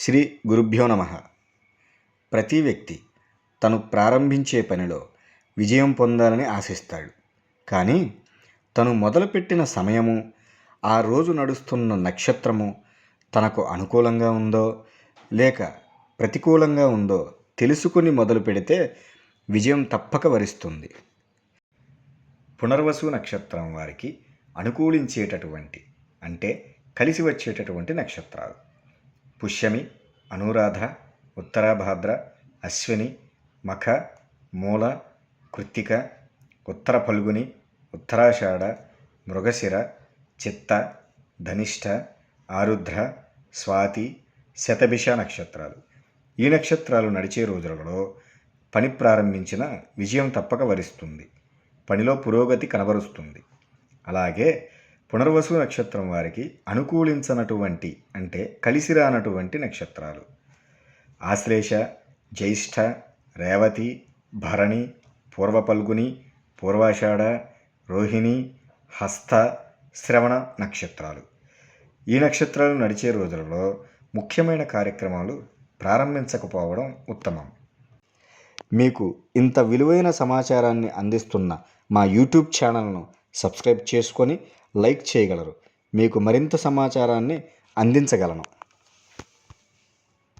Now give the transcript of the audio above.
శ్రీ గురుభ్యో నమ. ప్రతి వ్యక్తి తను ప్రారంభించే పనిలో విజయం పొందాలని ఆశిస్తాడు. కానీ తను మొదలుపెట్టిన సమయము ఆ రోజు నడుస్తున్న నక్షత్రము తనకు అనుకూలంగా ఉందో లేక ప్రతికూలంగా ఉందో తెలుసుకుని మొదలు పెడితే విజయం తప్పక వరిస్తుంది. పునర్వసు నక్షత్రం వారికి అనుకూలించేటటువంటి అంటే కలిసి వచ్చేటటువంటి నక్షత్రాలు. పుష్యమి అనురాధ ఉత్తరాభాద్ర అశ్విని మఖ మూల కృత్తిక ఉత్తర ఫల్గుని ఉత్తరాషాఢ మృగశిర చిత్త ధనిష్ట ఆరుద్ర స్వాతి శతభిష నక్షత్రాలు. ఈ నక్షత్రాలు నడిచే రోజులలో పని ప్రారంభించిన విజయం తప్పక వరిస్తుంది. పనిలో పురోగతి కనబరుస్తుంది. అలాగే పునర్వసు నక్షత్రం వారికి అనుకూలించనటువంటి అంటే కలిసిరానటువంటి నక్షత్రాలు. ఆశ్లేష జ్యేష్ఠ రేవతి భరణి పూర్వపల్గుని పూర్వాషాఢ రోహిణి హస్త శ్రవణ నక్షత్రాలు. ఈ నక్షత్రాలు నడిచే రోజులలో ముఖ్యమైన కార్యక్రమాలు ప్రారంభించకపోవడం ఉత్తమం. మీకు ఇంత విలువైన సమాచారాన్ని అందిస్తున్న మా యూట్యూబ్ ఛానల్ను సబ్స్క్రైబ్ చేసుకొని లైక్ చేయగలరు. మీకు మరింత సమాచారాన్ని అందించగలను.